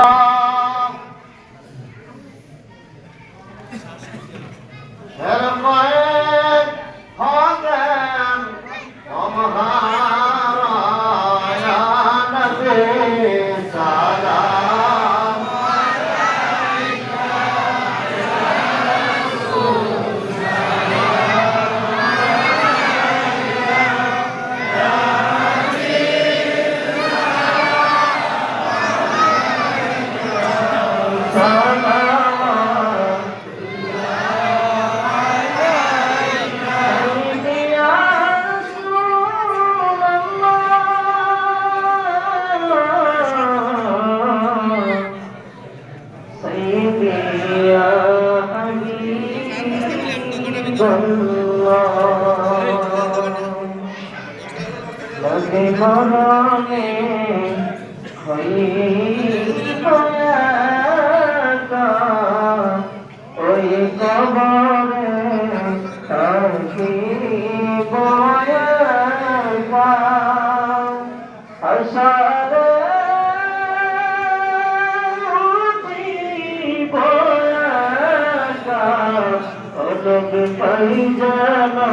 감사합니다. 감사합니다. ওই কবরে থাকি বয়সা আশারে উঠি কদম পাই জানা